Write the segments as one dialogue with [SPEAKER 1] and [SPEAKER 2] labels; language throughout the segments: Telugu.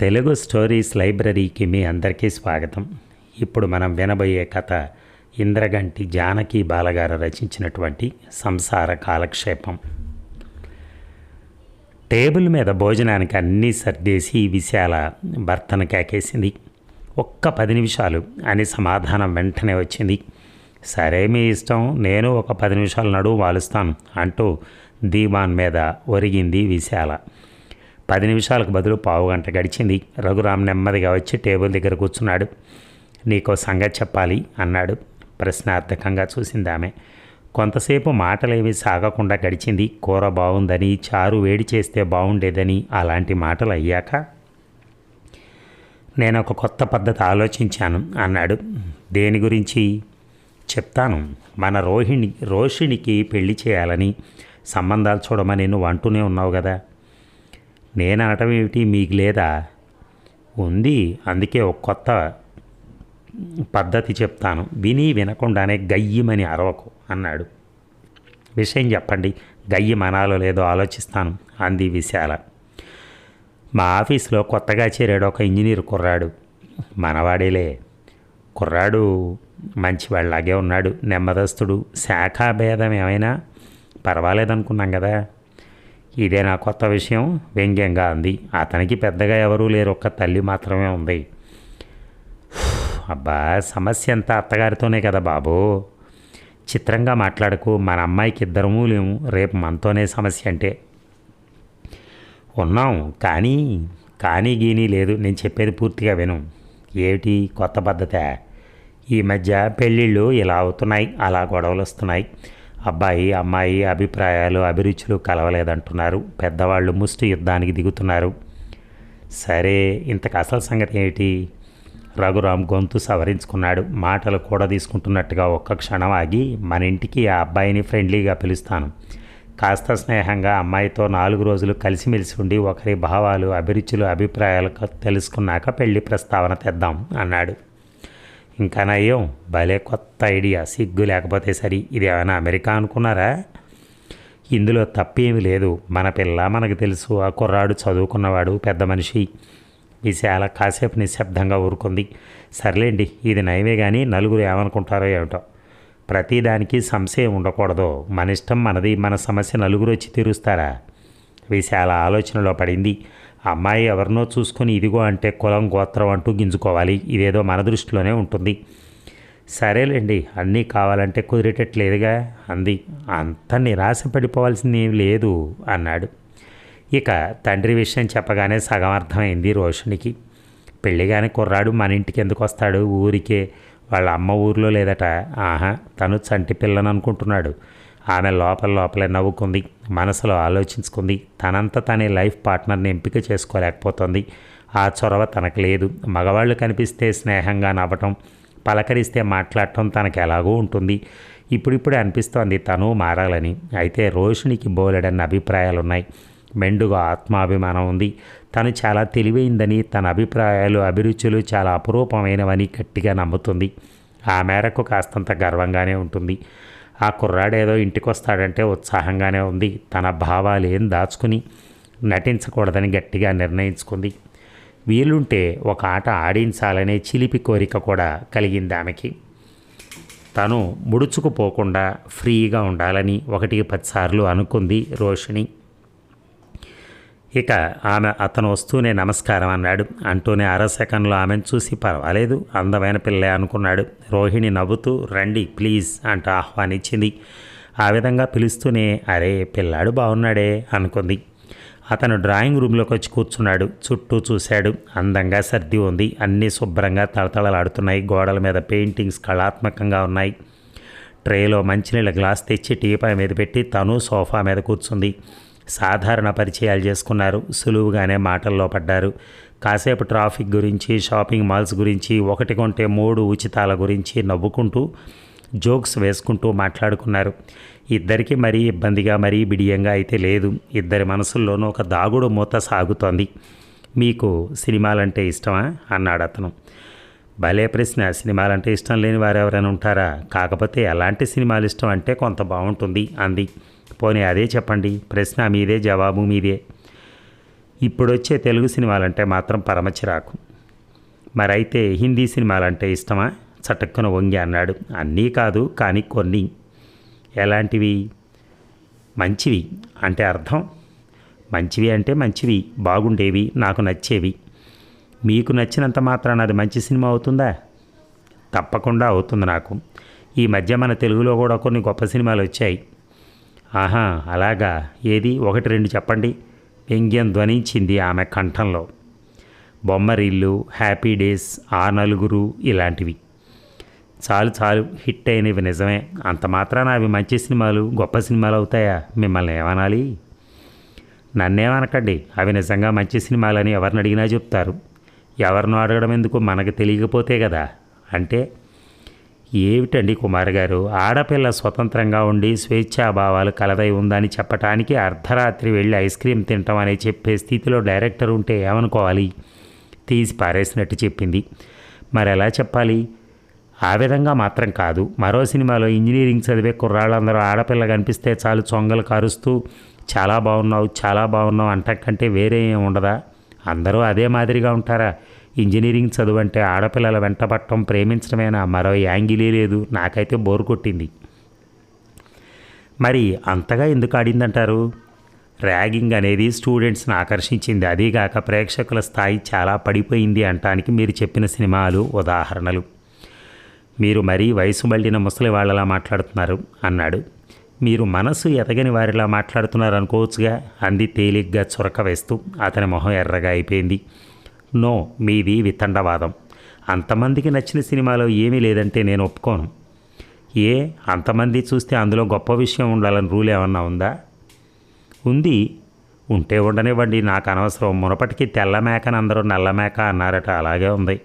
[SPEAKER 1] తెలుగు స్టోరీస్ లైబ్రరీకి మీ అందరికీ స్వాగతం. ఇప్పుడు మనం వినబోయే కథ ఇంద్రగంటి జానకి బాలగారు రచించినటువంటి సంసార కాలక్షేపం. టేబుల్ మీద భోజనానికి అన్నీ సర్దేసి విశాల భర్తను కేకేసింది. ఒక్క పది నిమిషాలు అని సమాధానం వెంటనే వచ్చింది. సరే మీ ఇష్టం నేను ఒక పది నిమిషాల నడువు వాలుస్తాను అంటూ దీవాన్ మీద ఒరిగింది విశాల. పది నిమిషాలకు బదులు పావు గంట గడిచింది. రఘురామ్ నెమ్మదిగా వచ్చి టేబుల్ దగ్గర కూర్చున్నాడు. నీకో సంగతి చెప్పాలి అన్నాడు. ప్రశ్నార్థకంగా చూసింది ఆమె కొంతసేపు మాటలేమీ సాగకుండా గడిచింది. కూర బాగుందని చారు వేడి చేస్తే బాగుండేదని అలాంటి మాటలు అయ్యాక నేను ఒక కొత్త పద్ధతి ఆలోచించాను అన్నాడు. దేని గురించి? చెప్తాను. మన రోహిణి రోషిణికి పెళ్ళి చేయాలని సంబంధాలు చూడమని నువ్వు అంటూనే ఉన్నావు కదా. నేను అనటం ఏమిటి మీకు లేదా? ఉంది. అందుకే ఒక కొత్త పద్ధతి చెప్తాను. విని వినకుండానే గయ్యమని అరవకు అన్నాడు. విషయం చెప్పండి. గయ్యి మనాలో లేదో ఆలోచిస్తాను అంది విశాల. మా ఆఫీస్లో కొత్తగా చేరాడు ఒక ఇంజనీర్ కుర్రాడు. మనవాడేలే. కుర్రాడు మంచివాళ్ళలాగే ఉన్నాడు. నెమ్మదస్తుడు. శాఖాభేదం ఏమైనా? పర్వాలేదనుకున్నాం కదా. ఇదే నా కొత్త విషయం. వ్యంగ్యంగా అంది. అతనికి పెద్దగా ఎవరూ లేరు. ఒక్క తల్లి మాత్రమే ఉంది. అబ్బా సమస్య అంతా అత్తగారితోనే కదా బాబు. చిత్రంగా మాట్లాడకు. మన అమ్మాయికి ఇద్దరమూ లేము. రేపు మనతోనే సమస్య అంటే. ఉన్నాం. కానీ కానీ గీనీ లేదు. నేను చెప్పేది పూర్తిగా విను. ఏమిటి కొత్త పద్ధతే? ఈ మధ్య పెళ్ళిళ్ళు ఇలా అవుతున్నాయి. అలా గొడవలు వస్తున్నాయి అబ్బాయి అమ్మాయి అభిప్రాయాలు అభిరుచులు కలవలేదంటున్నారు. పెద్దవాళ్ళు ముష్టి యుద్ధానికి దిగుతున్నారు. సరే ఇంతకు అసలు సంగతి ఏమిటి? రఘురామ్ గొంతు సవరించుకున్నాడు. మాటలు కూడా తీసుకుంటున్నట్టుగా ఒక్క క్షణం ఆగి మన ఇంటికి ఆ అబ్బాయిని ఫ్రెండ్లీగా పిలుస్తాను. కాస్త స్నేహంగా అమ్మాయితో నాలుగు రోజులు కలిసిమెలిసి ఉండి ఒకరి భావాలు అభిరుచులు అభిప్రాయాలు తెలుసుకున్నాక పెళ్ళి ప్రస్తావన తెద్దాం అన్నాడు. ఇంకా నయ్యం భలే కొత్త ఐడియా. సిగ్గు లేకపోతే సరి. ఇది ఏమైనా అమెరికా అనుకున్నారా? ఇందులో తప్పేమీ లేదు. మన పిల్ల మనకు తెలుసు. ఆ కుర్రాడు చదువుకున్నవాడు పెద్ద మనిషి. విశాల కాసేపు నిశ్శబ్దంగా ఊరుకుంది. సర్లేండి ఇది నయమే కానీ నలుగురు ఏమనుకుంటారో ఏమిటో. ప్రతిదానికి సంశయం ఉండకూడదు. మన ఇష్టం మనది. మన సమస్య నలుగురు వచ్చి తీరుస్తారా? విశాల ఆలోచనలో పడింది. అమ్మాయి ఎవరినో చూసుకొని ఇదిగో అంటే కులం గోత్రం అంటూ గింజుకోవాలి. ఇదేదో మన దృష్టిలోనే ఉంటుంది. సరేలేండి అన్నీ కావాలంటే కుదిరేటట్లేదుగా అంది. అంత నిరాశ పడిపోవాల్సింది ఏం లేదు అన్నాడు. ఇక తండ్రి విషయం చెప్పగానే సగం అర్థమైంది రోషునికి. పెళ్ళిగానే కుర్రాడు మన ఇంటికి ఎందుకు వస్తాడు? ఊరికే వాళ్ళ అమ్మ ఊర్లో లేదట. ఆహా తను చంటి పిల్లని అనుకుంటున్నాడు. ఆమె లోపల లోపలే నవ్వుకుంది మనసులో ఆలోచించుకుంది. తనంత తనే లైఫ్ పార్ట్నర్ని ఎంపిక చేసుకోలేకపోతుంది. ఆ చొరవ తనకు లేదు. మగవాళ్ళు కనిపిస్తే స్నేహంగా నవ్వటం పలకరిస్తే మాట్లాడటం తనకు ఎలాగో ఉంటుంది. ఇప్పుడిప్పుడే అనిపిస్తోంది తను మారాలని. అయితే రోషినికి బోలెడన్న అభిప్రాయాలు ఉన్నాయి మెండుగా ఆత్మాభిమానం ఉంది. తను చాలా తెలివైందని తన అభిప్రాయాలు అభిరుచులు చాలా అపురూపమైనవని గట్టిగా నమ్ముతుంది. ఆ మేరకు కాస్తంత గర్వంగానే ఉంటుంది. ఆ కుర్రాడేదో ఇంటికి వస్తాడంటే ఉత్సాహంగానే ఉంది. తన భావాలు ఏం దాచుకుని నటించకూడదని గట్టిగా నిర్ణయించుకుంది. వీలుంటే ఒక ఆట ఆడించాలనే చిలిపి కోరిక కూడా కలిగింది ఆమెకి. తను ముడుచుకుపోకుండా ఫ్రీగా ఉండాలని ఒకటికి పదిసార్లు అనుకుంది రోషిణి. ఇక ఆమె అతను వస్తూనే నమస్కారం అన్నాడు. అంటూనే అర సెకండ్లో ఆమెను చూసి పర్వాలేదు అందమైన పిల్లే అనుకున్నాడు. రోహిణి నవ్వుతూ రండి ప్లీజ్ అంటూ ఆహ్వానించింది. ఆ విధంగా పిలుస్తూనే అరే పిల్లాడు బాగున్నాడే అనుకుంది. అతను డ్రాయింగ్ రూమ్లోకి వచ్చి కూర్చున్నాడు. చుట్టూ చూశాడు. అందంగా సర్ది ఉంది. అన్నీ శుభ్రంగా తళతళలాడుతున్నాయి. గోడల మీద పెయింటింగ్స్ కళాత్మకంగా ఉన్నాయి. ట్రేలో మంచినీళ్ళ గ్లాస్ తెచ్చి టీపాయ్ మీద పెట్టి తను సోఫా మీద కూర్చుంది. సాధారణ పరిచయాలు చేసుకున్నారు. సులువుగానే మాటల్లో పడ్డారు. కాసేపు ట్రాఫిక్ గురించి షాపింగ్ మాల్స్ గురించి ఒకటి కొంటే మూడు ఉచితాల గురించి నవ్వుకుంటూ జోక్స్ వేసుకుంటూ మాట్లాడుకున్నారు. ఇద్దరికి మరీ ఇబ్బందిగా మరీ బిడియంగా అయితే లేదు. ఇద్దరి మనసుల్లోనూ ఒక దాగుడు మూత సాగుతోంది. మీకు సినిమాలంటే ఇష్టమా? అన్నాడు అతను. భలే ప్రశ్న. సినిమాలంటే ఇష్టం లేని వారు ఎవరైనా ఉంటారా? కాకపోతే ఎలాంటి సినిమాలు ఇష్టం అంటే కొంత బాగుంటుంది అంది. పోనీ అదే చెప్పండి. ప్రశ్న మీదే జవాబు మీదే. ఇప్పుడు వచ్చే తెలుగు సినిమాలంటే మాత్రం పరమచిరాకు. మరైతే హిందీ సినిమాలంటే ఇష్టమా? చటక్కున వంగి అన్నాడు. అన్నీ కాదు కానీ కొన్ని. ఎలాంటివి? మంచివి అంటే అర్థం. మంచివి అంటే మంచివి బాగుండేవి నాకు నచ్చేవి. మీకు నచ్చినంత మాత్రాన అది మంచి సినిమా అవుతుందా? తప్పకుండా అవుతుంది నాకు. ఈ మధ్య మన తెలుగులో కూడా కొన్ని గొప్ప సినిమాలు వచ్చాయి ఆహా అలాగా. ఏది? ఒకటి రెండు చెప్పండి. వ్యంగ్యం ధ్వనించింది ఆమె కంఠంలో. బొమ్మరిల్లు హ్యాపీ డేస్ ఆ నలుగురు ఇలాంటివి. చాలు చాలు హిట్ అయినవి నిజమే. అంత మాత్రాన అవి మంచి సినిమాలు గొప్ప సినిమాలు అవుతాయా? మిమ్మల్ని ఏమనాలి? నన్నేమనకండి. అవి నిజంగా మంచి సినిమాలని ఎవరిని అడిగినా చెప్తారు. ఎవరినో అడగడం ఎందుకు మనకు తెలియకపోతే కదా? అంటే ఏమిటండి కుమార్ గారు? ఆడపిల్ల స్వతంత్రంగా ఉండి స్వేచ్ఛాభావాలు కలదై ఉందని చెప్పటానికి అర్ధరాత్రి వెళ్ళి ఐస్ క్రీమ్ తింటాం అని చెప్పే స్థితిలో డైరెక్టర్ ఉంటే ఏమనుకోవాలి? తీసి పారేసినట్టు చెప్పింది. మరి ఎలా చెప్పాలి? ఆ విధంగా మాత్రం కాదు. మరో సినిమాలో ఇంజనీరింగ్ చదివే కుర్రాళ్ళందరూ ఆడపిల్ల కనిపిస్తే చాలు చొంగలు కారుస్తూ చాలా బాగున్నావు చాలా బాగున్నావు అంటకంటే వేరే ఏం ఉండదా? అందరూ అదే మాదిరిగా ఉంటారా? ఇంజనీరింగ్ చదువంటే ఆడపిల్లల వెంటపట్టం ప్రేమించడమేనా? మరో యాంగిలే లేదు. నాకైతే బోరు కొట్టింది. మరి అంతగా ఎందుకు ఆడిందంటారు? ర్యాగింగ్ అనేది స్టూడెంట్స్ని ఆకర్షించింది. అదీగాక ప్రేక్షకుల స్థాయి చాలా పడిపోయింది అంటానికి మీరు చెప్పిన సినిమాలు ఉదాహరణలు. మీరు మరీ వయసు మళ్ళిన ముసలి వాళ్ళలా మాట్లాడుతున్నారు అన్నాడు. మీరు మనసు ఎదగని వారిలా మాట్లాడుతున్నారు అనుకోవచ్చుగా అంది తేలిగ్గా చురక వేస్తూ అతని మొహం ఎర్రగా అయిపోయింది. నో మీది వితండవాదం. అంతమందికి నచ్చిన సినిమాలో ఏమీ లేదంటే నేను ఒప్పుకోను. ఏ అంతమంది చూస్తే అందులో గొప్ప విషయం ఉండాలని రూల్ ఏమన్నా ఉందా? ఉంది. ఉంటే ఉండనివ్వండి నాకు అనవసరం. మునపటికి తెల్ల మేకని అందరూ నల్ల మేక అన్నారట అలాగే ఉంది.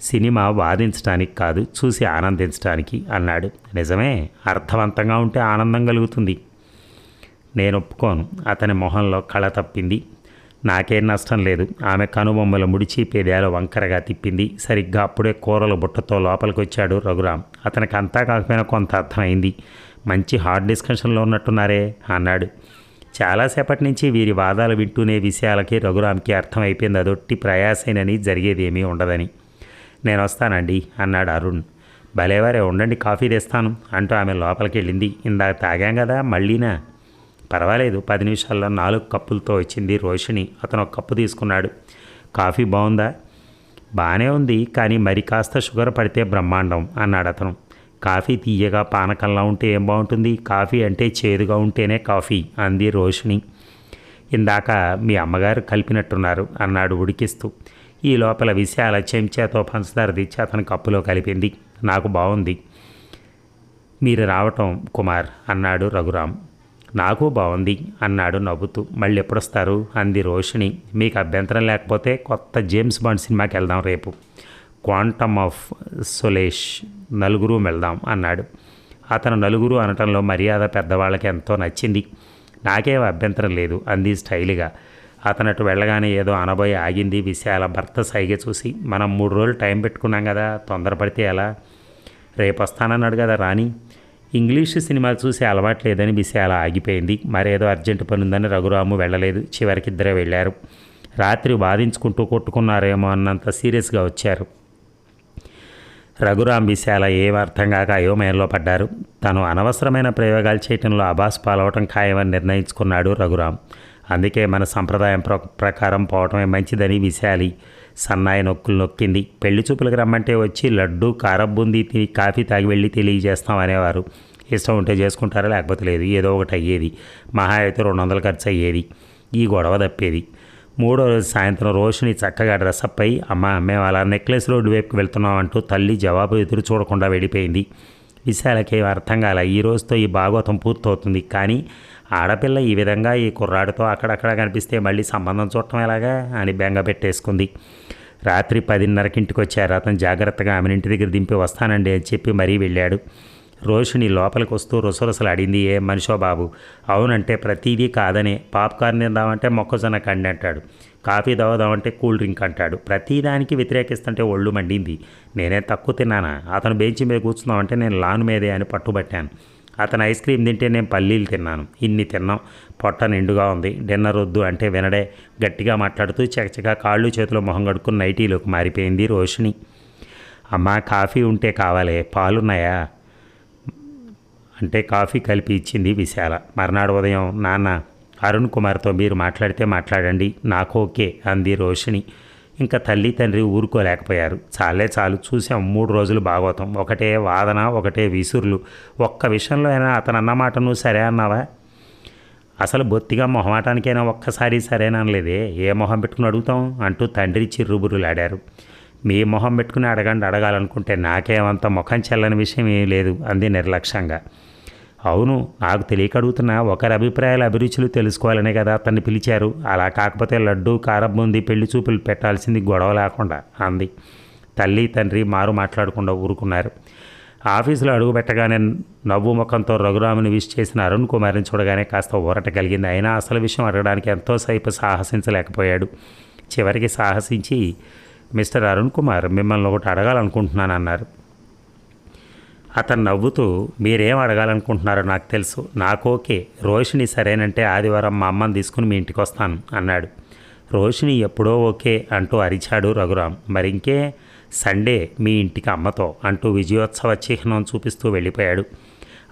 [SPEAKER 1] సినిమా వాదించడానికి కాదు చూసి ఆనందించడానికి అన్నాడు. నిజమే అర్థవంతంగా ఉంటే ఆనందం కలుగుతుంది. నేను ఒప్పుకోను. అతని మొహంలో కళ తప్పింది. నాకేం నష్టం లేదు. ఆమె కనుబొమ్మలు ముడిచి పేదేల వంకరగా తిప్పింది. సరిగ్గా అప్పుడే కూరల బుట్టతో లోపలికి వచ్చాడు రఘురాం అతనికి అంతా కాకపోయినా కొంత అర్థమైంది. మంచి హార్డ్ డిస్కషన్లో ఉన్నట్టున్నారే అన్నాడు. చాలాసేపటి నుంచి వీరి వాదాలు వింటూనే విషయాలకి రఘురామ్కి అర్థమైపోయింది. అదొట్టి ప్రయాసేనని జరిగేదేమీ ఉండదని. నేను వస్తానండి అన్నాడు అరుణ్. భలేవారే ఉండండి కాఫీ తెస్తాను అంటూ ఆమె లోపలికి వెళ్ళింది ఇందాక తాగాం కదా మళ్ళీనా? పర్వాలేదు. పది నిమిషాల్లో నాలుగు కప్పులతో వచ్చింది రోషిణి. అతను ఒక కప్పు తీసుకున్నాడు. కాఫీ బాగుందా బాగానే ఉంది కానీ మరి కాస్త షుగర్ పడితే బ్రహ్మాండం అన్నాడు అతను. కాఫీ తీయగా పానకంలా ఉంటే ఏం బాగుంటుంది కాఫీ అంటే చేదుగా ఉంటేనే కాఫీ అంది రోషిణి. ఇందాక మీ అమ్మగారు కలిపినట్టున్నారు అన్నాడు ఉడికిస్తూ. ఈ లోపల విషయాల చెంచాతో పంచదార తెచ్చి అతని కప్పులో కలిపింది. నాకు బాగుంది మీరు రావటం కుమార్ అన్నాడు రఘురాం నాకు బాగుంది అన్నాడు నవ్వుతూ. మళ్ళీ ఎప్పుడొస్తారు అంది రోషిణి. మీకు అభ్యంతరం లేకపోతే కొత్త జేమ్స్ బాండ్ సినిమాకి వెళ్దాం రేపు. క్వాంటమ్ ఆఫ్ సులేష్ నలుగురు వెళ్దాం అన్నాడు. అతను నలుగురు అనటంలో మర్యాద పెద్దవాళ్ళకి ఎంతో నచ్చింది. నాకేం అభ్యంతరం లేదు అంది స్టైల్గా. అతను అటు వెళ్ళగానే ఏదో అనబోయి ఆగింది. విశాల భర్త సైగ చూసి మనం మూడు రోజులు టైం పెట్టుకున్నాం కదా తొందరపడితే ఎలా? రేపు వస్తానన్నాడు కదా రాని ఇంగ్లీష్ సినిమాలు చూసే అలవాటు లేదని విశాల ఆగిపోయింది. మరేదో అర్జెంటు పని ఉందని రఘురాము వెళ్ళలేదు. చివరికి ఇద్దరే వెళ్ళారు. రాత్రి బాధించుకుంటూ కొట్టుకున్నారేమో అన్నంత సీరియస్గా వచ్చారు. రఘురాం విశాల ఏం అర్థం కాక అయోమయంలో పడ్డారు. తను అనవసరమైన ప్రయోగాలు చేయటంలో అభాస్ పాలవటం ఖాయమని నిర్ణయించుకున్నాడు రఘురాం. అందుకే మన సంప్రదాయం ప్ర ప్రకారం పోవటమే మంచిదని విశాలి. సన్నాయి నొక్కులు నొక్కింది. పెళ్ళి చూపులకు రమ్మంటే వచ్చి లడ్డు కారబ్బుంది తిని కాఫీ తాగి వెళ్ళి తెలియజేస్తాం అనేవారు. ఇష్టం ఉంటే చేసుకుంటారా లేకపోతే లేదు. ఏదో ఒకటి అయ్యేది. మహా అయితే రెండు వందలు ఖర్చు అయ్యేది ఈ గొడవ తప్పేది. మూడో రోజు సాయంత్రం రోషిని చక్కగా డ్రెస్అప్ అయి అమ్మ మేము అలా నెక్లెస్ రోడ్డు వైపుకి వెళ్తున్నాం అంటూ తల్లి జవాబు ఎదురు చూడకుండా వెళ్ళిపోయింది. విశాలకి అర్థం కాల ఈ రోజుతో ఈ భాగవతం పూర్తవుతుంది. కానీ ఆడపిల్ల ఈ విధంగా ఈ కుర్రాడితో అక్కడక్కడ కనిపిస్తే మళ్ళీ సంబంధం చూడటం ఎలాగా అని బెంగ పెట్టేసుకుంది. రాత్రి పదిన్నరకి ఇంటికి వచ్చారు. అతను జాగ్రత్తగా ఆమెను ఇంటి దగ్గర దింపి వస్తానండి అని చెప్పి మరీ వెళ్ళాడు. రోషిని లోపలికి వస్తూ రుసరుసలు అడింది ఏ మనిషో బాబు అవునంటే ప్రతిదీ కాదనే. పాప్కార్న్ తిందామంటే మొక్కజొన్న కండి అంటాడు. కాఫీ తాగుదామంటే కూల్ డ్రింక్ అంటాడు. ప్రతిదానికి వ్యతిరేకిస్తుంటే ఒళ్ళు మండింది. నేనే తక్కువ తిన్నానా? అతను బెంచ్ మీద కూర్చున్నామంటే నేను లాన్ మీదే అని పట్టుబట్టాను. అతను ఐస్ క్రీమ్ తింటే నేను పల్లీలు తిన్నాను. ఇన్ని తిన్నాం. పొట్ట నిండుగా ఉంది. డిన్నర్ వద్దు అంటే వినడే గట్టిగా మాట్లాడుతూ చకచకా కాళ్ళు చేతులు మొహం కడుక్కుని నైటీలోకి మారిపోయింది రోషిణి. అమ్మా కాఫీ ఉంటే కావాలి. పాలున్నాయా? అంటే కాఫీ కలిపి ఇచ్చింది విశాల. మర్నాడు ఉదయం నాన్న అరుణ్ కుమార్తో మీరు మాట్లాడితే మాట్లాడండి. నాకు ఓకే అంది రోషిణి. ఇంకా తల్లి తండ్రి ఊరుకోలేకపోయారు. చాలే చాలు చూసాం మూడు రోజులు భాగవతం. ఒకటే వాదన ఒకటే విసురులు. ఒక్క విషయంలో అయినా అతను అన్నమాట నువ్వు సరే అన్నావా? అసలు బొత్తిగా మొహమాటానికైనా ఒక్కసారి సరేననలేదే ఏ మొహం పెట్టుకుని అడుగుతాం? అంటూ తండ్రి చిర్రుబురులాడారు మీ మొహం పెట్టుకుని అడగండి అడగాలనుకుంటే నాకేమంత ముఖం చెల్లని విషయం ఏం లేదు అంది నిర్లక్ష్యంగా. అవును నాకు తెలియక అడుగుతున్న ఒకరి అభిప్రాయాలు అభిరుచులు తెలుసుకోవాలనే కదా అతన్ని పిలిచారు. అలా కాకపోతే లడ్డు కారం బూంది పెళ్ళి చూపులు పెట్టాల్సింది గొడవ లేకుండా అంది. తల్లి తండ్రి మారు మాట్లాడకుండా ఊరుకున్నారు. ఆఫీసులో అడుగుపెట్టగానే నవ్వు ముఖంతో రఘురాముని విష్ చేసిన అరుణ్ కుమార్ని చూడగానే కాస్త ఊరట కలిగింది. అయినా అసలు విషయం అడగడానికి ఎంతోసేపు సాహసించలేకపోయాడు. చివరికి సాహసించి మిస్టర్ అరుణ్ కుమార్ మిమ్మల్ని ఒకటి అడగాలనుకుంటున్నాను అన్నారు అతను నవ్వుతూ మీరేం అడగాలనుకుంటున్నారో నాకు తెలుసు. నాకు ఓకే. సరేనంటే ఆదివారం మా అమ్మని తీసుకుని మీ ఇంటికి వస్తాను అన్నాడు. రోషిణి ఎప్పుడో ఓకే అంటూ అరిచాడు రఘురాం మరింకే సండే మీ ఇంటికి అమ్మతో అంటూ విజయోత్సవ చిహ్నం చూపిస్తూ వెళ్ళిపోయాడు.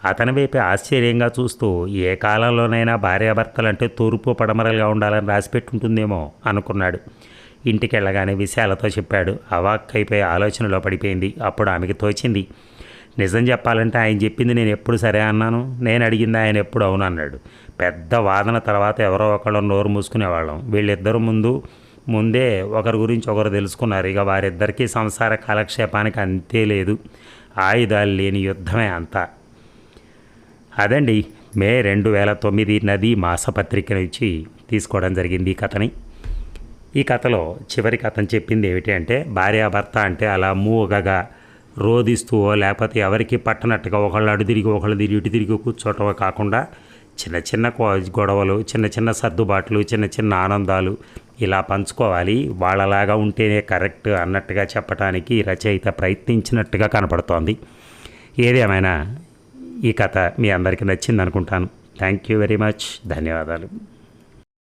[SPEAKER 1] అతని వైపు ఆశ్చర్యంగా చూస్తూ ఏ కాలంలోనైనా భార్యాభర్తలంటే తూర్పు పడమరలుగా ఉండాలని రాసిపెట్టుంటుందేమో అనుకున్నాడు. ఇంటికి వెళ్ళగానే విశాలతో చెప్పాడు. అవాక్కైపోయి ఆలోచనలో పడిపోయింది. అప్పుడు ఆమెకి తోచింది. నిజం చెప్పాలంటే ఆయన చెప్పింది నేను ఎప్పుడు సరే అన్నాను. నేను అడిగింది ఆయన ఎప్పుడు అవును అన్నాడు. పెద్ద వాదన తర్వాత ఎవరో ఒకళ్ళు నోరు మూసుకునేవాళ్ళం. వీళ్ళిద్దరు ముందు ముందే ఒకరి గురించి ఒకరు తెలుసుకున్నారు. ఇక వారిద్దరికీ సంసార కాలక్షేపానికి అంతే లేదు. ఆయుధాలు లేని యుద్ధమే అంతా. అదండి మే రెండు వేల తొమ్మిది నది మాసపత్రిక నుంచి తీసుకోవడం జరిగింది ఈ కథని. ఈ కథలో చివరి కథను చెప్పింది ఏమిటి అంటే భార్యాభర్త అంటే అలా మూగగా రోదిస్తూ లేకపోతే ఎవరికి పట్టనట్టుగా ఒకళ్ళు అడు తిరిగి ఒకళ్ళు తిరిగి ఇటు తిరిగి కూర్చోవటమే కాకుండా చిన్న చిన్న కో- గొడవలు చిన్న చిన్న సర్దుబాట్లు చిన్న చిన్న ఆనందాలు ఇలా పంచుకోవాలి. వాళ్ళలాగా ఉంటేనే కరెక్ట్ అన్నట్టుగా చెప్పడానికి రచయిత ప్రయత్నించినట్టుగా కనపడుతోంది. ఏదేమైనా ఈ కథ మీ అందరికీ నచ్చింది అనుకుంటాను థ్యాంక్ యూ వెరీ మచ్. ధన్యవాదాలు.